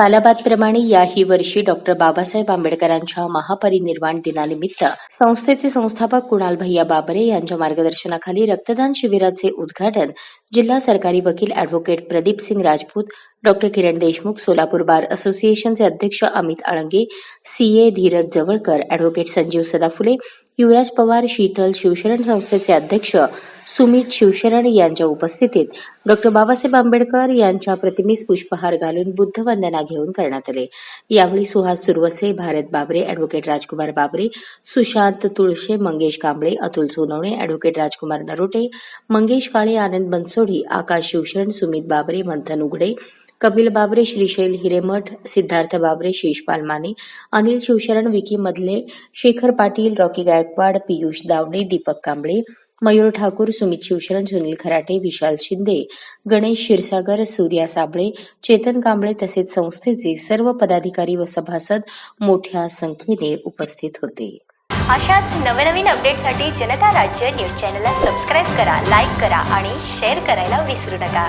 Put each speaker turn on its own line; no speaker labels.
कालाबादप्रमाणे याही वर्षी डॉक्टर बाबासाहेब आंबेडकरांच्या महापरिनिर्वाण दिनानिमित्त संस्थेचे संस्थापक कुणाल भैया बाबरे यांच्या मार्गदर्शनाखाली रक्तदान शिबिराचे उद्घाटन जिल्हा सरकारी वकील advocate Pradeep Singh Rajput doctor Kiran Deshmukh Solapur bar असोसिएशनचे अध्यक्ष अमित आळंगे सीए धीरज जवळकर अॅडव्होकेट संजीव सदाफुले युवराज पवार शीतल शिवशरण संस्थेचे अध्यक्ष सुमित शिवशरण यांच्या उपस्थितीत डॉक्टर बाबासाहेब आंबेडकर यांच्या प्रतिमेस पुष्पहार घालून बुद्धवंदना घेऊन करण्यात आले. यावेळी सुहास सुरवसे भारत बाबरे advocate Rajkumar Babare Sushant Tulshe Mangesh Kamble Atul Sonawane advocate Rajkumar Narote Mangesh Kale Anand बनसोडी Akash Shivsharan Sumit Babare Manthan Ughade Kapil Babare Shrishail Hiremath Siddharth Babare Sheshpal Mane Anil Shivsharan Vicky Madhale Shekhar Patil Rocky Gaikwad Piyush Dawane Deepak Kamble Mayur Thakur Sumit Shivsharan Sunil Kharate Vishal Shinde Ganesh Kshirsagar Surya Sable Chetan Kamble तसेच संस्थेचे सर्व पदाधिकारी व सभासद मोठ्या संख्येने उपस्थित होते.
अशाच नवनवीन अपडेटसाठी जनता राज्य न्यूज चॅनलला सबस्क्राईब करा लाईक करा आणि शेअर करायला विसरू नका.